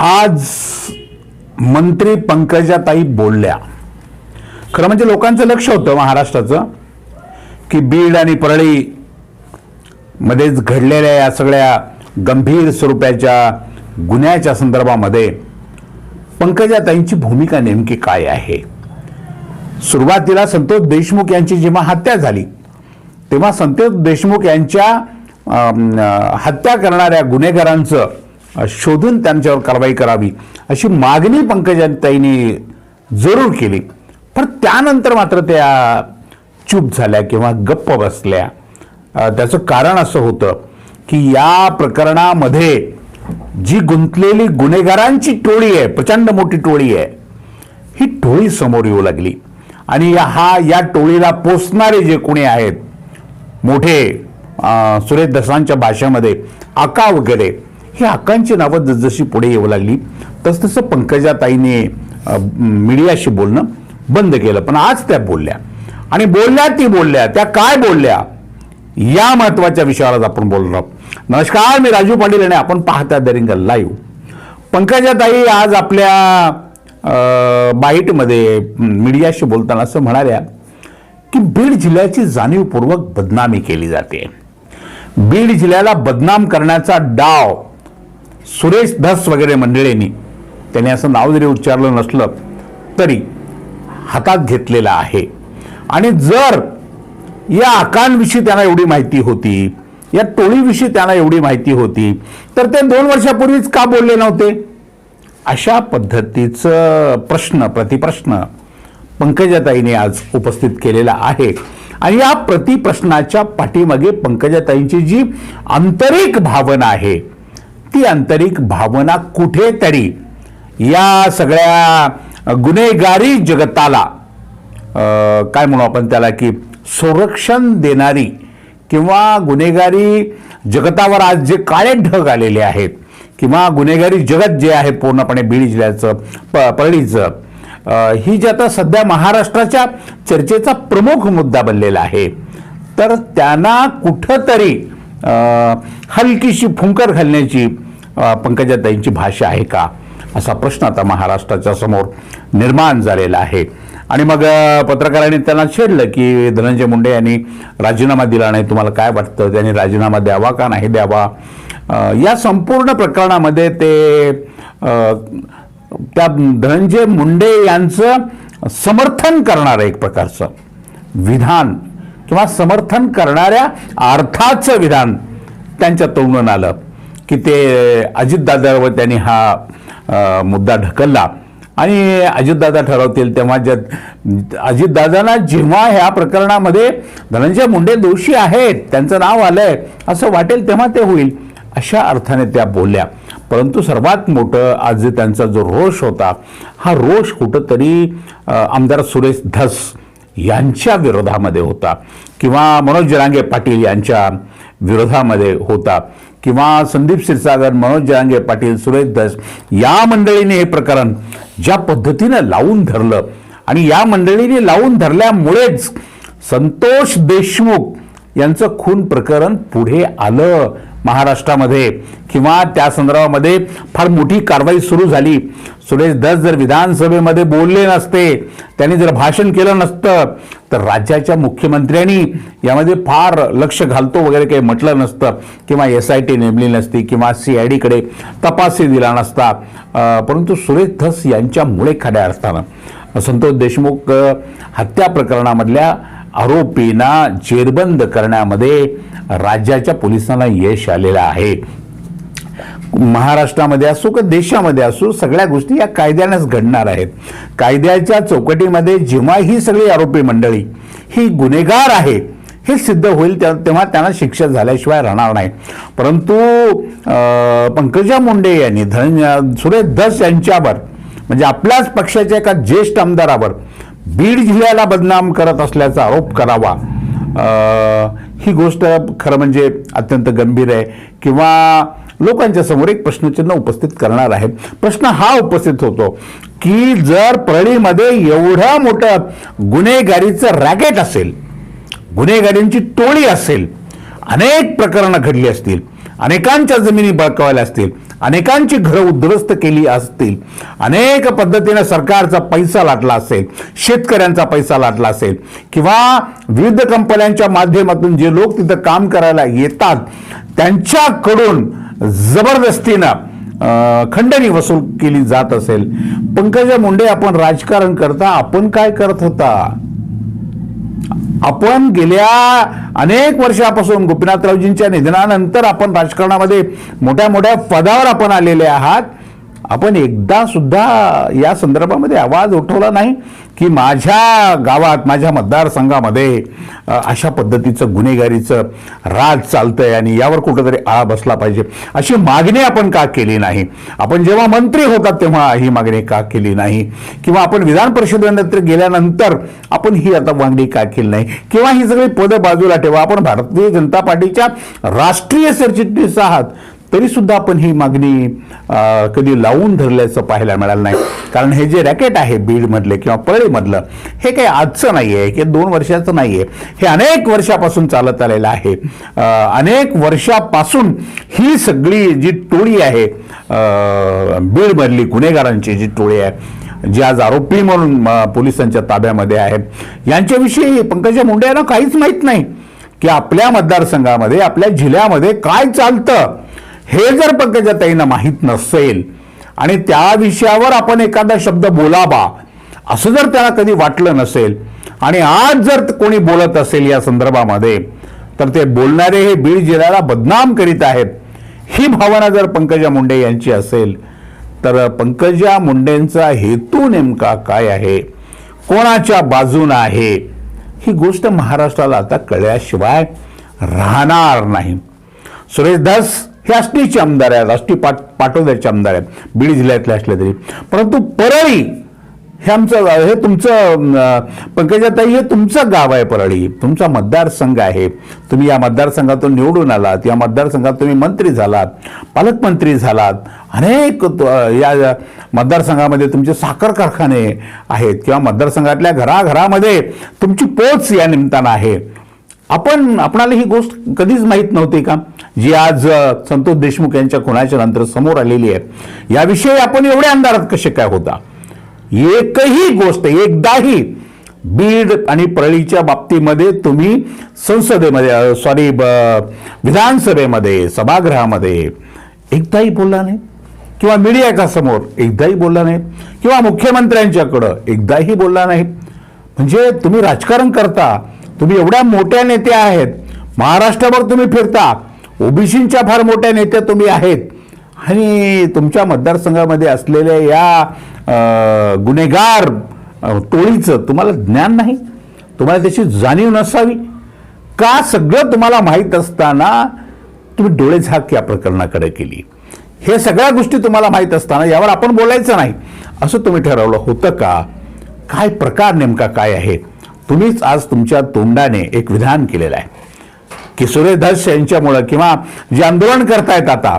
आज मंत्री पंकजाताई बोलल्या. खरं म्हणजे लोकांचं लक्ष होतं महाराष्ट्राचं की बीड आणि परळी मध्येच घडलेल्या या सगळ्या गंभीर स्वरूपाच्या गुन्ह्याच्या संदर्भामध्ये पंकजाताईंची भूमिका नेमकी काय आहे? सुरुवातीला संतोष देशमुख यांची जेव्हा हत्या झाली तेव्हा संतोष देशमुख यांच्या हत्या करणाऱ्या गुन्हेगारांचं शोधून त्यांच्यावर कारवाई करावी अशी मागणी पंकजाताईंनी जरूर केली. पण त्यानंतर मात्र त्या चूप झाल्या किंवा गप्प बसल्या. त्याचं कारण असं होतं की या प्रकरणामध्ये जी गुंतलेली गुन्हेगारांची टोळी आहे प्रचंड मोठी टोळी आहे ही टोळी समोर येऊ लागली. आणि हा या टोळीला पोचणारे जे कोणी आहेत मोठे सुरेश दसांच्या भाषेमध्ये आका वगैरे ही हक्कांची नावं जसजशी पुढे येऊ लागली तसतसं पंकजाताईने मीडियाशी बोलणं बंद केलं. पण आज त्या बोलल्या. आणि बोलल्या ती बोलल्या. त्या काय बोलल्या? या महत्त्वाच्या विषयावर आज आपण बोलणार आहोत. नमस्कार मी राजू पाटील आणि आपण पाहता दरिंग लाईव्ह. पंकजाताई आज आपल्या बाईटमध्ये मीडियाशी बोलताना असं म्हणाल्या की बीड जिल्ह्याची जाणीवपूर्वक बदनामी केली जाते. बीड जिल्ह्याला बदनाम करण्याचा डाव सुरेश धस वगैरे मंडळींनी त्यांनी असं नाव जरी उच्चारलं नसलं तरी हातात घेतलेलं आहे. आणि जर या आकांविषयी त्यांना एवढी माहिती होती या टोळीविषयी त्यांना एवढी माहिती होती तर ते दोन वर्षापूर्वीच का बोलले नव्हते? अशा पद्धतीचं प्रश्न प्रतिप्रश्न पंकजाताईने आज उपस्थित केलेला आहे. आणि या प्रतिप्रश्नाच्या पाठीमागे पंकजाताईंची जी आंतरिक भावना आहे ती आंतरिक भावना कुठेतरी या सगळ्या गुन्हेगारी जगताला काय म्हणू आपण त्याला की संरक्षण देणारी किंवा गुन्हेगारी जगतावर आज जे काळे ढग आलेले आहेत किंवा गुन्हेगारी जगत जे आहे पूर्णपणे बीड जिल्ह्याचं प परळीचं ही जी आता सध्या महाराष्ट्राच्या चर्चेचा प्रमुख मुद्दा बनलेला आहे तर त्यांना कुठंतरी हलकीशी फुंकर घालण्याची पंकजाताईंची भाषा आहे का? असा प्रश्न आता महाराष्ट्राच्या समोर निर्माण झालेला आहे. आणि मग पत्रकारांनी त्यांना छेडलं की धनंजय मुंडे यांनी राजीनामा दिला नाही. तुम्हाला काय वाटतं? त्यांनी राजीनामा द्यावा का नाही द्यावा? या संपूर्ण प्रकरणामध्ये ते त्या धनंजय मुंडे यांचं समर्थन करणारं एक प्रकारचं विधान किंवा समर्थन करणाऱ्या अर्थाचं विधान त्यांच्या तोंडून आलं. की ते अजितदादावर त्यांनी हा मुद्दा ढकलला. आणि अजितदादा ठरवतील तेव्हा ज्या अजितदादांना जेव्हा ह्या प्रकरणामध्ये धनंजय मुंडे दोषी आहेत त्यांचं नाव आलं आहे असं वाटेल तेव्हा ते होईल अशा अर्थाने त्या बोलल्या. परंतु सर्वात मोठं आज त्यांचा जो रोष होता हा रोष कुठंतरी आमदार सुरेश धस यांच्या विरोधामध्ये होता. किंवा मनोज जरांगे पाटील यांच्या विरोधामध्ये होता. किंवा संदीप क्षीरसागर मनोज जरांगे पाटील सुरेश दस या मंडळीने हे प्रकरण ज्या पद्धतीनं लावून धरलं आणि या मंडळीने लावून धरल्यामुळेच संतोष देशमुख यांचं खून प्रकरण पुढे आलं. महाराष्ट्रामध्ये किंवा त्या संदर्भामध्ये फार मोठी कारवाई सुरू झाली. सुरेश धस जर विधानसभेमध्ये बोलले नसते त्यांनी जर भाषण केलं नसतं तर राज्याच्या मुख्यमंत्र्यांनी यामध्ये फार लक्ष घालतो वगैरे काही म्हटलं नसतं किंवा एस आय टी नेमली नसती किंवा सी आय डीकडे तपासही दिला नसता. परंतु सुरेश धस यांच्यामुळे खऱ्या अर्थानं संतोष देशमुख हत्या प्रकरणामधल्या आरोपींना जेरबंद करण्यामध्ये राज्याच्या पोलिसांना यश आलेलं आहे. महाराष्ट्रामध्ये असो का देशामध्ये असो सगळ्या गोष्टी या कायद्यानेच घडणार आहेत. कायद्याच्या चौकटीमध्ये जेव्हा ही सगळी आरोपी मंडळी ही गुन्हेगार आहे हे सिद्ध होईल त्या- तेव्हा त्यांना शिक्षा झाल्याशिवाय राहणार नाही. परंतु पंकजा मुंडे यांनी धन सुरेश धस यांच्यावर म्हणजे आपल्याच पक्षाच्या एका ज्येष्ठ आमदारावर बीड जिल्ह्याला बदनाम करत असल्याचा आरोप करावा. ही गोष्ट खरं म्हणजे अत्यंत गंभीर आहे. किंवा लोकांच्या समोर एक प्रश्नचिन्ह उपस्थित करणार आहे. प्रश्न हा उपस्थित होतो की जर परळीमध्ये एवढं मोठं गुन्हेगारीचं रॅकेट असेल गुन्हेगारींची टोळी असेल अनेक प्रकरणं घडली असतील अनेकांच्या जमिनी बळकावल्या असतील अनेकांची घरं उद्ध्वस्त केली असतील. अनेक पद्धतीनं सरकारचा पैसा लाटला असेल शेतकऱ्यांचा पैसा लाटला असेल किंवा विविध कंपन्यांच्या माध्यमातून जे लोक तिथं काम करायला येतात त्यांच्याकडून जबरदस्तीनं खंडणी वसूल केली जात असेल. पंकजा मुंडे आपण राजकारण करता आपण काय करत होता? आपण गेल्या अनेक वर्षापासून गोपीनाथरावजींच्या निधनानंतर आपण राजकारणामध्ये मोठ्या मोठ्या पदावर आपण आलेले आहात. आपण एकदा सुद्धा या संदर्भामध्ये आवाज उठवला नाही की माझ्या गावात माझ्या मतदारसंघामध्ये अशा पद्धतीचं गुन्हेगारीचं राज चालतं आहे आणि यावर कुठंतरी आळा बसला पाहिजे. अशी मागणी आपण का केली नाही? आपण जेव्हा मंत्री होतात तेव्हा ही मागणी का केली नाही? किंवा आपण विधान परिषदेनंतर गेल्यानंतर आपण ही आता मागणी का केली नाही? किंवा ही सगळी पदं बाजूला ठेवा. आपण भारतीय जनता पार्टीच्या राष्ट्रीय सरचिटणीस आहात. तरीसुद्धा आपण ही मागणी कधी लावून धरल्याचं पाहायला मिळालं नाही. कारण हे जे रॅकेट आहे बीडमधले किंवा परळीमधलं हे काही आजचं नाही आहे हे दोन वर्षाचं नाही आहे हे अनेक वर्षापासून चालत आलेलं आहे. अनेक वर्षापासून ही सगळी जी टोळी आहे बीडमधली गुन्हेगारांची जी टोळी आहे जी आज आरोपी म्हणून पोलिसांच्या ताब्यामध्ये आहेत यांच्याविषयी पंकजा मुंडे यांना काहीच माहीत नाही की आपल्या मतदारसंघामध्ये आपल्या जिल्ह्यामध्ये काय चालतं. हे जर पंकजाताईंना माहीत नसेल आणि त्या विषयावर आपण एखादा शब्द बोलावा असं जर त्याला कधी वाटलं नसेल आणि आज जर कोणी बोलत असेल या संदर्भामध्ये तर ते बोलणारे हे बीड जिल्ह्याला बदनाम करीत आहेत. ही भावना जर पंकजा मुंडे यांची असेल तर पंकजा मुंडेंचा हेतू नेमका काय आहे? कोणाच्या बाजून आहे? ही गोष्ट महाराष्ट्राला आता कळल्याशिवाय राहणार नाही. सुरेश धस हे आष्टीचे आमदार आहेत आष्टी पाट पाटोद्याचे आमदार आहेत बीड जिल्ह्यातले असले तरी. परंतु परळी हे आमचं गाव हे तुमचं पंकजाताई हे तुमचं गाव आहे परळी. तुमचा मतदारसंघ आहे. तुम्ही या मतदारसंघातून निवडून आलात या मतदारसंघात तुम्ही मंत्री झालात पालकमंत्री झालात. अनेक या मतदारसंघामध्ये तुमचे साखर कारखाने आहेत किंवा मतदारसंघातल्या घराघरामध्ये तुमची पोच या निमित्तानं आहे. आपण आपणाला ही गोष्ट कधीच माहीत नव्हती का? जी आज संतोष देशमुख यांच्या खुनाच्या नंतर समोर आलेली आहे. याविषयी आपण एवढ्या अंधारात कसे काय होता? एकही गोष्ट एकदाही बीड आणि परळीच्या बाबतीमध्ये तुम्ही संसदेमध्ये सॉरी विधानसभेमध्ये सभागृहामध्ये एकदाही बोलला नाही? किंवा मीडियाच्या समोर एकदाही बोलला नाही? किंवा मुख्यमंत्र्यांच्याकडं एकदाही बोलला नाही? म्हणजे तुम्ही राजकारण करता तुम्ही एवढ्या मोठ्या नेत्या आहेत. महाराष्ट्रभर तुम्ही फिरता. ओबीसींच्या फार मोठ्या नेत्या तुम्ही आहेत. आणि तुमच्या मतदारसंघामध्ये असलेल्या या गुन्हेगार टोळीचं तुम्हाला ज्ञान नाही? तुम्हाला त्याची जाणीव नसावी? का सगळं तुम्हाला माहीत असताना तुम्ही डोळे झाक या प्रकरणाकडे केली? हे सगळ्या गोष्टी तुम्हाला माहीत असताना यावर आपण बोलायचं नाही. असं तुम्ही ठरवलं होतं का? काय प्रकार नेमका काय आहे? तुम्हीच आज तुमच्या तोंडाने एक विधान केलेलं आहे. की सुरेश यांच्यामुळं किंवा जे आंदोलन करतायत आता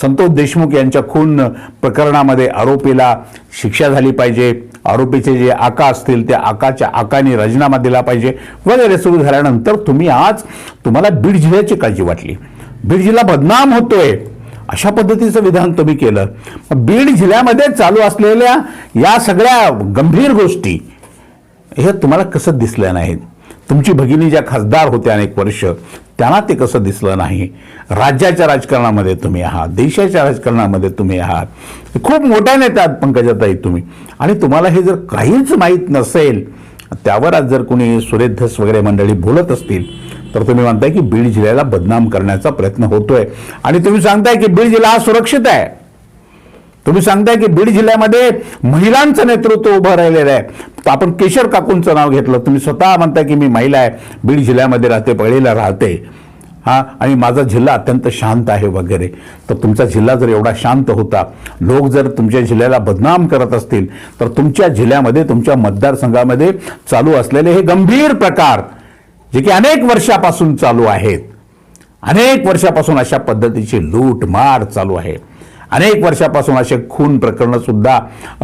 संतोष देशमुख यांच्या खून प्रकरणामध्ये आरोपीला शिक्षा झाली पाहिजे आरोपीचे जे आका असतील त्या आकाच्या आकाने राजीनामा दिला पाहिजे वगैरे सुरू झाल्यानंतर तुम्ही आज तुम्हाला बीड जिल्ह्याची काळजी वाटली. बीड जिल्हा बदनाम होतोय अशा पद्धतीचं विधान तुम्ही केलं. बीड जिल्ह्यामध्ये चालू असलेल्या या सगळ्या गंभीर गोष्टी हे तुम्हाला कसं दिसलं नाही? तुमची भगिनी ज्या खासदार होत्या अनेक वर्ष त्यांना ते कसं दिसलं नाही? राज्याच्या राजकारणामध्ये तुम्ही आहात देशाच्या राजकारणामध्ये तुम्ही आहात. खूप मोठ्या नेत्या आहात पंकजाताई तुम्ही. आणि तुम्हाला हे जर काहीच माहीत नसेल त्यावर आज जर कोणी सुरेधस वगैरे मंडळी बोलत असतील तर तुम्ही म्हणताय की बीड जिल्ह्याला बदनाम करण्याचा प्रयत्न होतोय. आणि तुम्ही सांगताय की बीड जिल्हा हा सुरक्षित आहे. तुम्ही सांगताय की बीड जिल्ह्यामध्ये महिलांचं नेतृत्व उभं राहिलेलं आहे. तर आपण केशर काकूंचं नाव घेतलं. तुम्ही स्वतः म्हणताय की मी महिला आहे. बीड जिल्ह्यामध्ये राहते पळीला राहते. हा आणि माझा जिल्हा अत्यंत शांत आहे वगैरे. तर तुमचा जिल्हा जर एवढा शांत होता लोक जर तुमच्या जिल्ह्याला बदनाम करत असतील तर तुमच्या जिल्ह्यामध्ये तुमच्या मतदारसंघामध्ये चालू असलेले हे गंभीर प्रकार जे की अनेक वर्षापासून चालू आहेत. अनेक वर्षापासून अशा पद्धतीची लूटमार चालू आहे. अनेक वर्षापासून असे खून प्रकरणं सुद्धा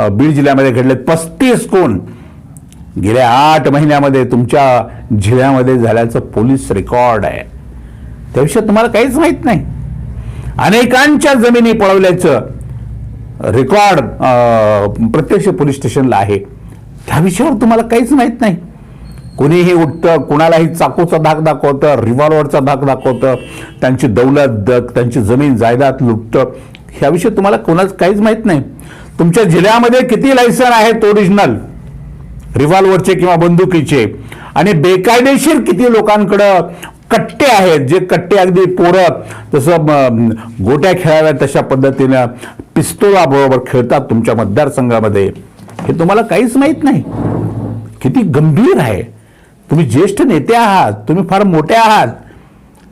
बीड जिल्ह्यामध्ये घडलेत. पस्तीस खून गेल्या आठ महिन्यामध्ये तुमच्या जिल्ह्यामध्ये झाल्याचं पोलीस रेकॉर्ड आहे. त्याविषयी तुम्हाला काहीच माहीत नाही. अनेकांच्या जमिनी पळवल्याचं रेकॉर्ड प्रत्यक्ष पोलीस स्टेशनला आहे. त्या विषयावर तुम्हाला काहीच माहीत नाही. कोणीही उठतं कुणालाही चाकूचा धाक दाखवतं रिव्हॉल्वरचा धाक दाखवतं त्यांची दौलत दग त्यांची जमीन जायदाद लुटतं ह्याविषयी तुम्हाला कोणाच काहीच माहीत नाही. तुमच्या जिल्ह्यामध्ये किती लायसन आहेत ओरिजिनल रिव्हॉल्वरचे किंवा बंदुकीचे. आणि बेकायदेशीर किती लोकांकडं कट्टे आहेत जे कट्टे अगदी पोरं जसं गोट्या खेळाव्या तशा पद्धतीनं पिस्तोलाबरोबर खेळतात तुमच्या मतदारसंघामध्ये. हे तुम्हाला काहीच माहीत नाही. किती गंभीर आहे. तुम्ही ज्येष्ठ नेते आहात तुम्ही फार मोठे आहात.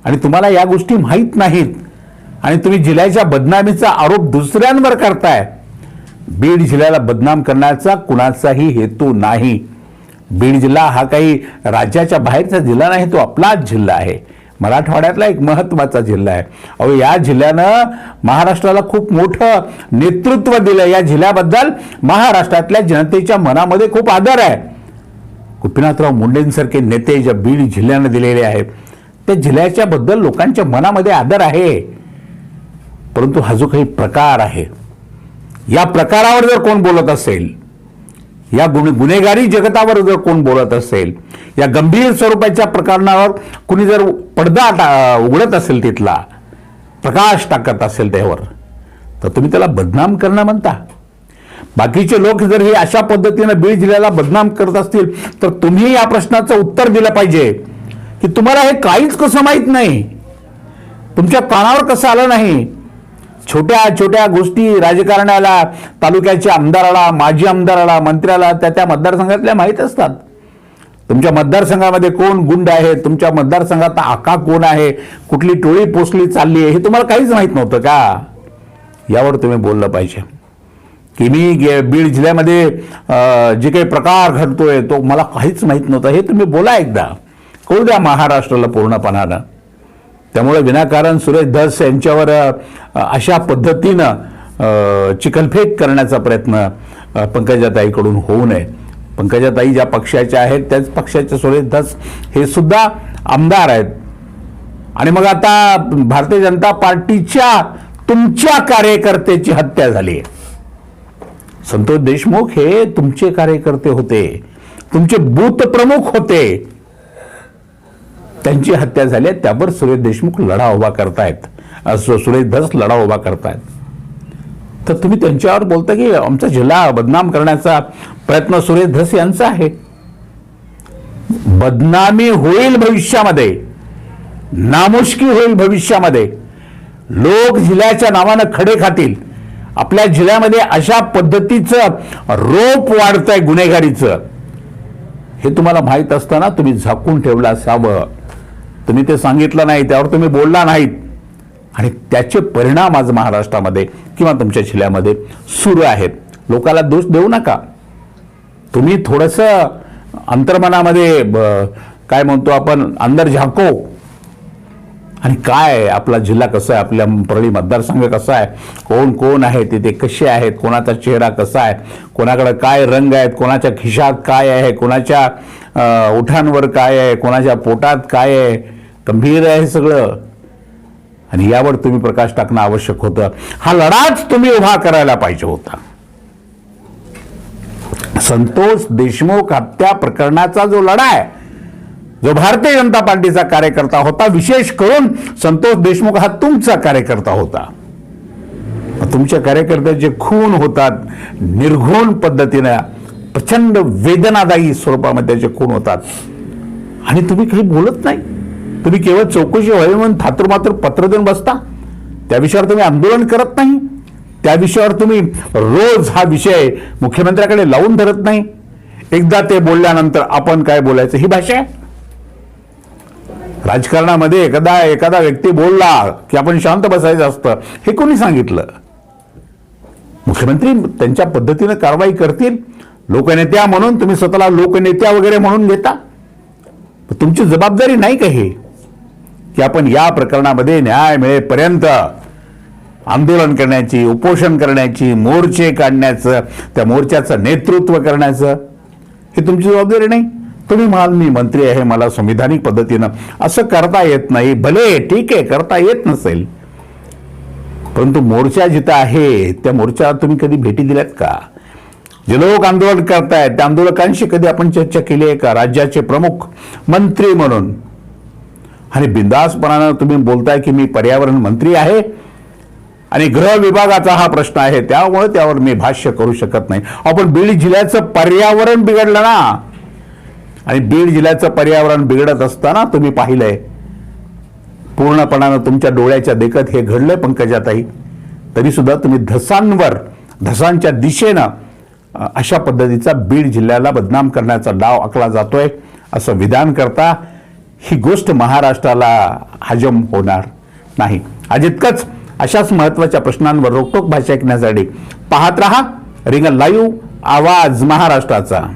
आणि तुम्हाला या गोष्टी माहीत नाहीत. आणि तुम्ही जिल्ह्याच्या बदनामीचा आरोप दुसऱ्यांवर करताय. बीड जिल्ह्याला बदनाम करण्याचा कुणाचाही हेतू नाही. बीड जिल्हा हा काही राज्याच्या बाहेरचा जिल्हा नाही तो आपलाच जिल्हा आहे. मराठवाड्यातला एक महत्त्वाचा जिल्हा आहे. अहो या जिल्ह्यानं महाराष्ट्राला खूप मोठं नेतृत्व दिलं या जिल्ह्याबद्दल महाराष्ट्रातल्या जनतेच्या मनामध्ये खूप आदर आहे. गोपीनाथराव मुंडेंसारखे नेते ज्या बीड जिल्ह्यानं दिलेले आहेत त्या जिल्ह्याच्या बद्दल लोकांच्या मनामध्ये आदर आहे. परंतु हा जो काही प्रकार आहे या प्रकारावर जर कोण बोलत असेल या गुन्हे गुन्हेगारी जगतावर जर कोण बोलत असेल या गंभीर स्वरूपाच्या प्रकरणावर कुणी जर पडदा टा- उघडत असेल तिथला प्रकाश टाकत असेल त्यावर तर तुम्ही त्याला बदनाम करणं म्हणता. बाकीचे लोक जर हे अशा पद्धतीनं बीड जिल्ह्याला बदनाम करत असतील तर तुम्ही या प्रश्नाचं उत्तर दिलं पाहिजे की तुम्हाला हे काहीच कसं माहीत नाही. तुमच्या कानावर कसं आलं नाही. छोट्या छोट्या गोष्टी राजकारण्याला तालुक्याच्या आमदाराला माजी आमदाराला मंत्र्याला त्या त्या मतदारसंघातल्या माहीत असतात. तुमच्या मतदारसंघामध्ये कोण गुंड आहे? तुमच्या मतदारसंघात आका कोण आहे? कुठली टोळी पोचली चालली आहे? हे तुम्हाला काहीच माहीत नव्हतं का? यावर तुम्ही बोललं पाहिजे. की मी गे- बीड जिल्ह्यामध्ये जे काही प्रकार घडतोय तो मला काहीच माहीत नव्हतं. हे तुम्ही बोला एकदा. कळू द्या महाराष्ट्राला पूर्णपणानं. त्यामुळे विनाकारण सुरेश धस यांच्यावर अशा पद्धतीनं चिखलफेक करण्याचा प्रयत्न पंकजाताईकडून होऊ नये. पंकजाताई ज्या पक्षाच्या आहेत त्याच पक्षाचे सुरेश धस हे सुद्धा आमदार आहेत. आणि मग आता भारतीय जनता पार्टीच्या तुमच्या कार्यकर्त्याची हत्या झाली आहे संतोष देशमुख हे तुमचे कार्यकर्ते होते. तुमचे बूथ प्रमुख होते. त्यांची हत्या झाली आहे त्यावर सुरेश देशमुख लढा उभा करतायत. सुरेश धस लढा उभा करतायत. तर तुम्ही त्यांच्यावर बोलता की आमचा जिल्हा बदनाम करण्याचा प्रयत्न सुरेश धस यांचा आहे. बदनामी होईल भविष्यामध्ये. नामुष्की होईल भविष्यामध्ये. लोक जिल्ह्याच्या नावानं खडे खातील. आपल्या जिल्ह्यामध्ये अशा पद्धतीचं रोप वाढतंय गुन्हेगारीचं. हे तुम्हाला माहीत असताना तुम्ही झाकून ठेवलं असावं. तुम्ही ते सांगितलं नाही त्यावर तुम्ही बोलला नाहीत. आणि त्याचे परिणाम आज महाराष्ट्रामध्ये किंवा तुमच्या जिल्ह्यामध्ये सुरू आहेत. लोकाला दोष देऊ नका. तुम्ही थोडंसं अंतर्मनामध्ये ब- काय म्हणतो आपण अंदर झाको. आणि काय आहे, आपला जिल्हा कसा आहे? आपल्या परळी मतदारसंघ कसा आहे? कोण कोण आहे? तिथे कसे आहेत? कोणाचा चेहरा कसा आहे? कोणाकडे काय रंग आहेत? कोणाच्या खिशात काय आहे? कोणाच्या उठांवर काय आहे? कोणाच्या पोटात काय आहे? गंभीर आहे सगळं. आणि यावर तुम्ही प्रकाश टाकणं आवश्यक होतं. हा लढाच तुम्ही उभा करायला पाहिजे होता. संतोष देशमुख हत्या प्रकरणाचा जो लढा आहे जो भारतीय जनता पार्टीचा कार्यकर्ता होता विशेष करून संतोष देशमुख हा तुमचा कार्यकर्ता होता. तुमच्या कार्यकर्त्याचे खून होतात निर्घुण पद्धतीनं प्रचंड वेदनादायी स्वरूपामध्ये त्याचे खून होतात. आणि तुम्ही काही बोलत नाही. तुम्ही केवळ चौकशी व्हावी म्हणून थातुरमात्र पत्र देऊन बसता. त्या विषयावर तुम्ही आंदोलन करत नाही. त्या विषयावर तुम्ही रोज हा विषय मुख्यमंत्र्याकडे लावून धरत नाही. एकदा ते बोलल्यानंतर आपण काय बोलायचं? ही भाषा आहे. राजकारणामध्ये एखादा एखादा व्यक्ती बोलला की आपण शांत बसायचं असतं हे कोणी सांगितलं? मुख्यमंत्री त्यांच्या पद्धतीनं कारवाई करतील? लोकनेत्या म्हणून तुम्ही स्वतःला लोकनेत्या वगैरे म्हणून घेता? तुमची जबाबदारी नाही का हे? की आपण या प्रकरणामध्ये न्याय मिळेपर्यंत आंदोलन करण्याची उपोषण करण्याची मोर्चे काढण्याचं त्या मोर्चाचं नेतृत्व करण्याचं हे तुमची जबाबदारी नाही? तुम्ही म्हणाल मी मंत्री आहे मला संविधानिक पद्धतीनं असं करता येत नाही. भले ठीक आहे करता येत नसेल. परंतु मोर्चा जिथं आहे त्या मोर्चाला तुम्ही कधी भेटी दिल्यात का? जे लोक आंदोलन करतायत त्या आंदोलकांशी कधी आपण चर्चा केली आहे का? राज्याचे प्रमुख मंत्री म्हणून. आणि बिंदासपणानं तुम्ही बोलताय की मी पर्यावरण मंत्री आहे. आणि गृह विभागाचा हा प्रश्न आहे त्यामुळे त्यावर मी भाष्य करू शकत नाही. आपण बीड जिल्ह्याचं पर्यावरण बिघडलं ना? आणि बीड जिल्ह्याचं पर्यावरण बिघडत असताना तुम्ही पाहिलंय. पूर्णपणानं तुमच्या डोळ्याच्या देखत हे घडलंय पंकजाताई. तरीसुद्धा तुम्ही धसांवर धसांच्या दिशेनं अशा पद्धतीचा बीड जिल्ह्याला बदनाम करण्याचा डाव आखला जातोय असं विधान करता ही गोष्ट महाराष्ट्राला हजम होणार नाही. आज इतकंच. अशाच महत्त्वाच्या प्रश्नांवर रोकटोक भाषा ऐकण्यासाठी पाहत रहा. रिंग लाईव्ह आवाज महाराष्ट्राचा.